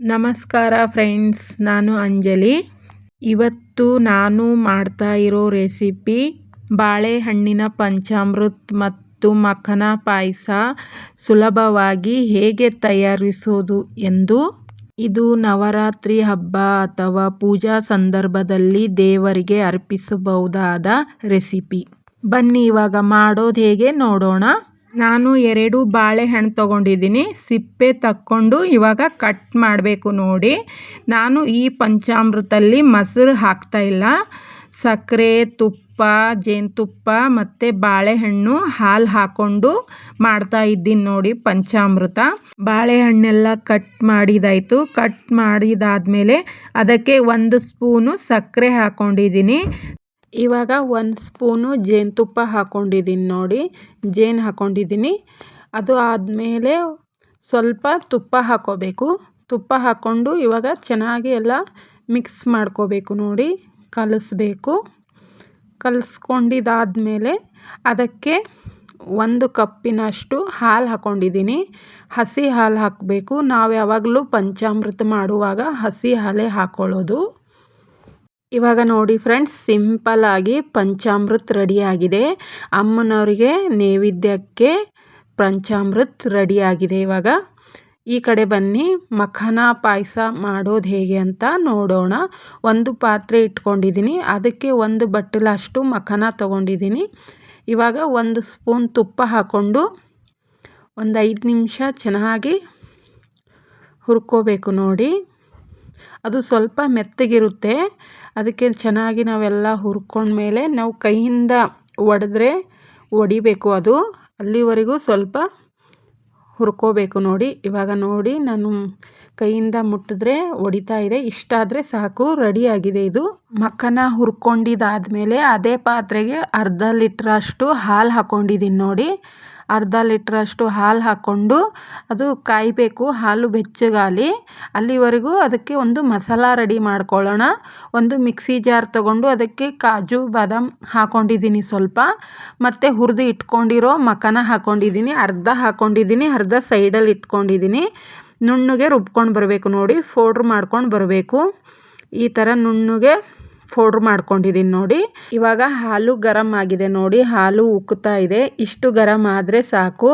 ನಮಸ್ಕಾರ ಫ್ರೆಂಡ್ಸ್, ನಾನು ಅಂಜಲಿ. ಇವತ್ತು ನಾನು ಮಾಡ್ತಾ ಇರೋ ರೆಸಿಪಿ ಬಾಳೆಹಣ್ಣಿನ ಪಂಚಾಮೃತ್ ಮತ್ತು ಮಖನ ಪಾಯಸ ಸುಲಭವಾಗಿ ಹೇಗೆ ತಯಾರಿಸೋದು ಎಂದು ಇದು ನವರಾತ್ರಿ ಹಬ್ಬ ಅಥವಾ ಪೂಜಾ ಸಂದರ್ಭದಲ್ಲಿ ದೇವರಿಗೆ ಅರ್ಪಿಸಬಹುದಾದ ರೆಸಿಪಿ. ಬನ್ನಿ, ಇವಾಗ ಮಾಡೋದು ಹೇಗೆ ನೋಡೋಣ. ನಾನು ಎರಡು ಬಾಳೆಹಣ್ಣು ತೊಗೊಂಡಿದ್ದೀನಿ. ಸಿಪ್ಪೆ ತಕ್ಕೊಂಡು ಇವಾಗ ಕಟ್ ಮಾಡಬೇಕು ನೋಡಿ. ನಾನು ಈ ಪಂಚಾಮೃತಲ್ಲಿ ಮೊಸರು ಇಲ್ಲ. ಸಕ್ಕರೆ, ತುಪ್ಪ, ಜೇನುತುಪ್ಪ ಮತ್ತು ಬಾಳೆಹಣ್ಣು ಹಾಲು ಹಾಕ್ಕೊಂಡು ಮಾಡ್ತಾ ಇದ್ದೀನಿ ನೋಡಿ ಪಂಚಾಮೃತ. ಬಾಳೆಹಣ್ಣೆಲ್ಲ ಕಟ್ ಮಾಡಿದಾಯಿತು. ಕಟ್ ಮಾಡಿದಾದಮೇಲೆ ಅದಕ್ಕೆ ಒಂದು ಸ್ಪೂನು ಸಕ್ಕರೆ ಹಾಕ್ಕೊಂಡಿದ್ದೀನಿ ಇವಾಗ ಒಂದು ಸ್ಪೂನು ಜೇನುತುಪ್ಪ ಹಾಕ್ಕೊಂಡಿದ್ದೀನಿ ನೋಡಿ. ಜೇನು ಹಾಕ್ಕೊಂಡಿದ್ದೀನಿ ಅದು ಆದಮೇಲೆ ಸ್ವಲ್ಪ ತುಪ್ಪ ಹಾಕ್ಕೋಬೇಕು ತುಪ್ಪ ಹಾಕ್ಕೊಂಡು ಇವಾಗ ಚೆನ್ನಾಗಿ ಎಲ್ಲ ಮಿಕ್ಸ್ ಮಾಡ್ಕೋಬೇಕು ನೋಡಿ. ಕಲಿಸ್ಬೇಕು. ಕಲಿಸ್ಕೊಂಡಿದ್ದಾದ್ಮೇಲೆ ಅದಕ್ಕೆ ಒಂದು ಕಪ್ಪಿನಷ್ಟು ಹಾಲು ಹಾಕ್ಕೊಂಡಿದ್ದೀನಿ ಹಸಿ ಹಾಲು ಹಾಕಬೇಕು. ನಾವು ಯಾವಾಗಲೂ ಪಂಚಾಮೃತ ಮಾಡುವಾಗ ಹಸಿ ಹಾಲೇ ಹಾಕ್ಕೊಳ್ಳೋದು ಇವಾಗ ನೋಡಿ ಫ್ರೆಂಡ್ಸ್ ಸಿಂಪಲ್ಲಾಗಿ ಪಂಚಾಮೃತ್ ರೆಡಿಯಾಗಿದೆ ಅಮ್ಮನವರಿಗೆ ನೈವೇದ್ಯಕ್ಕೆ ಪಂಚಾಮೃತ್ ರೆಡಿಯಾಗಿದೆ ಇವಾಗ. ಈ ಕಡೆ ಬನ್ನಿ, ಮಖನ ಪಾಯಸ ಮಾಡೋದು ಹೇಗೆ ಅಂತ ನೋಡೋಣ. ಒಂದು ಪಾತ್ರೆ ಇಟ್ಕೊಂಡಿದ್ದೀನಿ, ಅದಕ್ಕೆ ಒಂದು ಬಟ್ಟಲಷ್ಟು ಮಖನ ತೊಗೊಂಡಿದ್ದೀನಿ. ಇವಾಗ ಒಂದು ಸ್ಪೂನ್ ತುಪ್ಪ ಹಾಕ್ಕೊಂಡು ಒಂದು ಐದು ನಿಮಿಷ ಚೆನ್ನಾಗಿ ಹುರ್ಕೋಬೇಕು ನೋಡಿ. ಅದು ಸ್ವಲ್ಪ ಮೆತ್ತಗಿರುತ್ತೆ. ಅದಕ್ಕೆ ಚೆನ್ನಾಗಿ ನಾವೆಲ್ಲ ಹುರ್ಕೊಂಡ್ಮೇಲೆ ನಾವು ಕೈಯಿಂದ ಒಡೆದ್ರೆ ಒಡಿಬೇಕು ಅದು. ಅಲ್ಲಿವರೆಗೂ ಸ್ವಲ್ಪ ಹುರ್ಕೋಬೇಕು ನೋಡಿ. ಇವಾಗ ನೋಡಿ ನಾನು ಕೈಯಿಂದ ಮುಟ್ಟಿದ್ರೆ ಒಡಿತಾ ಇದೆ. ಇಷ್ಟಾದರೆ ಸಾಕು ರೆಡಿಯಾಗಿದೆ ಇದು. ಮಕ್ಕನ ಹುರ್ಕೊಂಡಿದ್ದಾದಮೇಲೆ ಅದೇ ಪಾತ್ರೆಗೆ ಅರ್ಧ ಲೀಟ್ರಷ್ಟು ಹಾಲು ಹಾಕ್ಕೊಂಡಿದ್ದೀನಿ ನೋಡಿ. ಅರ್ಧ ಲೀಟ್ರಷ್ಟು ಹಾಲು ಹಾಕ್ಕೊಂಡು ಅದು ಕಾಯಬೇಕು, ಹಾಲು ಬೆಚ್ಚಗಾಲಿ. ಅಲ್ಲಿವರೆಗೂ ಅದಕ್ಕೆ ಒಂದು ಮಸಾಲ ರೆಡಿ ಮಾಡ್ಕೊಳ್ಳೋಣ. ಒಂದು ಮಿಕ್ಸಿ ಜಾರ್ ತಗೊಂಡು ಅದಕ್ಕೆ ಕಾಜು, ಬಾದಾಮ್ ಹಾಕ್ಕೊಂಡಿದ್ದೀನಿ ಸ್ವಲ್ಪ. ಮತ್ತು ಹುರಿದು ಇಟ್ಕೊಂಡಿರೋ ಮಖನ ಹಾಕ್ಕೊಂಡಿದ್ದೀನಿ ಅರ್ಧ ಹಾಕ್ಕೊಂಡಿದ್ದೀನಿ ಅರ್ಧ ಸೈಡಲ್ಲಿ ಇಟ್ಕೊಂಡಿದ್ದೀನಿ. ನುಣ್ಣಗೆ ರುಬ್ಕೊಂಡು ಬರಬೇಕು ನೋಡಿ ಫೌಡ್ರ್ ಮಾಡ್ಕೊಂಡು ಬರಬೇಕು. ಈ ಥರ ನುಣ್ಣಗೆ ಫೋಡ್ರ್ ಮಾಡ್ಕೊಂಡಿದ್ದೀನಿ ನೋಡಿ. ಇವಾಗ ಹಾಲು ಗರಮ್ ಆಗಿದೆ ನೋಡಿ. ಹಾಲು ಉಕ್ಕುತ್ತಾ ಇದೆ. ಇಷ್ಟು ಗರಮ್ ಆದರೆ ಸಾಕು.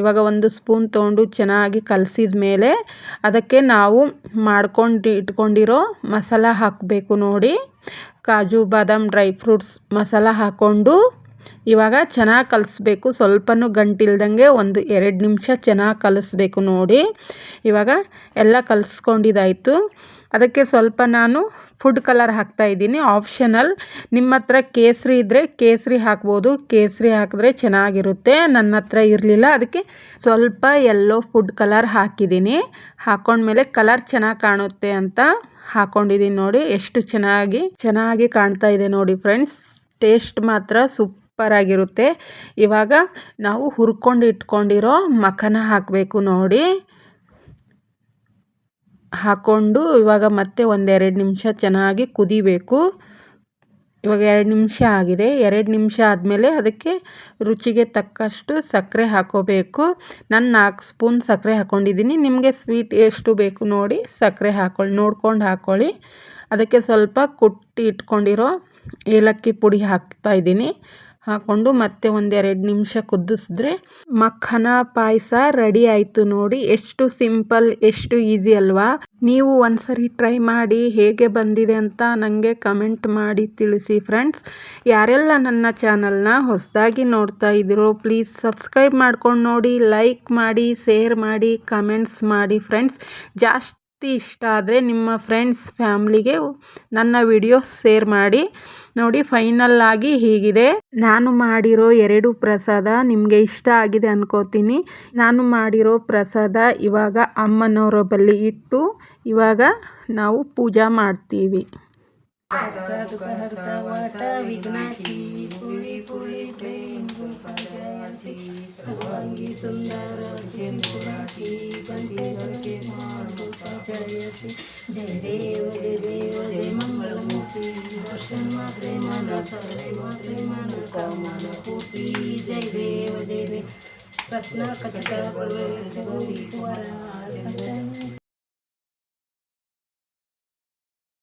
ಇವಾಗ ಒಂದು ಸ್ಪೂನ್ ತೊಗೊಂಡು ಚೆನ್ನಾಗಿ ಕಲಸಿದ ಮೇಲೆ ಅದಕ್ಕೆ ನಾವು ಮಾಡ್ಕೊಂಡು ಇಟ್ಕೊಂಡಿರೋ ಮಸಾಲ ಹಾಕಬೇಕು ನೋಡಿ. ಕಾಜು, ಬಾದಾಮ್, ಡ್ರೈ ಫ್ರೂಟ್ಸ್ ಮಸಾಲ ಹಾಕ್ಕೊಂಡು ಇವಾಗ ಚೆನ್ನಾಗಿ ಕಲಿಸ್ಬೇಕು. ಸ್ವಲ್ಪನೂ ಗಂಟಿಲ್ದಂಗೆ ಒಂದು ಎರಡು ನಿಮಿಷ ಚೆನ್ನಾಗಿ ಕಲಿಸ್ಬೇಕು ನೋಡಿ. ಇವಾಗ ಎಲ್ಲ ಕಲಿಸ್ಕೊಂಡಿದ್ದಾಯಿತು. ಅದಕ್ಕೆ ಸ್ವಲ್ಪ ನಾನು ಫುಡ್ ಕಲರ್ ಹಾಕ್ತಾಯಿದ್ದೀನಿ ಆಪ್ಷನಲ್. ನಿಮ್ಮ ಹತ್ರ ಕೇಸರಿ ಇದ್ದರೆ ಕೇಸರಿ ಹಾಕ್ಬೋದು. ಕೇಸರಿ ಹಾಕಿದ್ರೆ ಚೆನ್ನಾಗಿರುತ್ತೆ. ನನ್ನ ಹತ್ರ ಇರಲಿಲ್ಲ. ಅದಕ್ಕೆ ಸ್ವಲ್ಪ ಎಲ್ಲೋ ಫುಡ್ ಕಲರ್ ಹಾಕಿದ್ದೀನಿ. ಹಾಕ್ಕೊಂಡ್ಮೇಲೆ ಕಲರ್ ಚೆನ್ನಾಗಿ ಕಾಣುತ್ತೆ ಅಂತ ಹಾಕ್ಕೊಂಡಿದ್ದೀನಿ ನೋಡಿ. ಎಷ್ಟು ಚೆನ್ನಾಗಿ ಚೆನ್ನಾಗಿ ಕಾಣ್ತಾ ಇದೆ ನೋಡಿ ಫ್ರೆಂಡ್ಸ್. ಟೇಸ್ಟ್ ಮಾತ್ರ ಸೂಪರ್ ಆಗಿರುತ್ತೆ. ಇವಾಗ ನಾವು ಹುರ್ಕೊಂಡು ಇಟ್ಕೊಂಡಿರೋ ಮಖನ ಹಾಕಬೇಕು ನೋಡಿ. ಹಾಕ್ಕೊಂಡು ಇವಾಗ ಮತ್ತೆ ಒಂದೆರಡು ನಿಮಿಷ ಚೆನ್ನಾಗಿ ಕುದಿಬೇಕು. ಇವಾಗ ಎರಡು ನಿಮಿಷ ಆಗಿದೆ. ಎರಡು ನಿಮಿಷ ಆದಮೇಲೆ ಅದಕ್ಕೆ ರುಚಿಗೆ ತಕ್ಕಷ್ಟು ಸಕ್ಕರೆ ಹಾಕೋಬೇಕು. ನಾನು ನಾಲ್ಕು ಸ್ಪೂನ್ ಸಕ್ಕರೆ ಹಾಕ್ಕೊಂಡಿದ್ದೀನಿ ನಿಮಗೆ ಸ್ವೀಟ್ ಎಷ್ಟು ಬೇಕು ನೋಡಿ ಸಕ್ಕರೆ ಹಾಕೊಳ್ಳಿ, ನೋಡ್ಕೊಂಡು ಹಾಕ್ಕೊಳ್ಳಿ ಅದಕ್ಕೆ ಸ್ವಲ್ಪ ಕುಟ್ಟಿ ಇಟ್ಕೊಂಡಿರೋ ಏಲಕ್ಕಿ ಪುಡಿ ಹಾಕ್ತಾಯಿದ್ದೀನಿ ಹಾಕ್ಕೊಂಡು ಮತ್ತೆ ಒಂದೆರಡು ನಿಮಿಷ ಕುದಿಸಿದ್ರೆ ಮಖನ ಪಾಯಸ ರೆಡಿ ಆಯಿತು ನೋಡಿ. ಎಷ್ಟು ಸಿಂಪಲ್, ಎಷ್ಟು ಈಸಿ ಅಲ್ವಾ? ನೀವು ಒಂದ್ಸರಿ ಟ್ರೈ ಮಾಡಿ ಹೇಗೆ ಬಂದಿದೆ ಅಂತ ನನಗೆ ಕಮೆಂಟ್ ಮಾಡಿ ತಿಳಿಸಿ ಫ್ರೆಂಡ್ಸ್. ಯಾರೆಲ್ಲ ನನ್ನ ಚಾನಲ್ನ ಹೊಸದಾಗಿ ನೋಡ್ತಾ ಇದ್ದೀರೋ ಪ್ಲೀಸ್ ಸಬ್ಸ್ಕ್ರೈಬ್ ಮಾಡ್ಕೊಂಡು ನೋಡಿ, ಲೈಕ್ ಮಾಡಿ, ಶೇರ್ ಮಾಡಿ, ಕಮೆಂಟ್ಸ್ ಮಾಡಿ ಫ್ರೆಂಡ್ಸ್. ಜಾಸ್ತಿ ಇಷ್ಟ ಆದರೆ ನಿಮ್ಮ ಫ್ರೆಂಡ್ಸ್ ಫ್ಯಾಮ್ಲಿಗೆ ನನ್ನ ವಿಡಿಯೋ ಶೇರ್ ಮಾಡಿ. ನೋಡಿ ಫೈನಲ್ ಆಗಿ ಹೀಗಿದೆ. ನಾನು ಮಾಡಿರೋ ಎರಡು ಪ್ರಸಾದ ನಿಮಗೆ ಇಷ್ಟ ಆಗಿದೆ ಅನ್ಕೋತೀನಿ. ನಾನು ಮಾಡಿರೋ ಪ್ರಸಾದ ಇವಾಗ ಅಮ್ಮನವರ ಬಳಿ ಇಟ್ಟು, ಇವಾಗ ನಾವು ಪೂಜಾ ಮಾಡ್ತೀವಿ. ಸುಂದರ છે જય દેવ જય દેવ જય મંગળમૂર્તિ દર્શન માત્રે મન સર્વે માત્રે મન કામન કોટી જય દેવ જય દેવ સતના કચરા પર ગોવિંદ કુવારા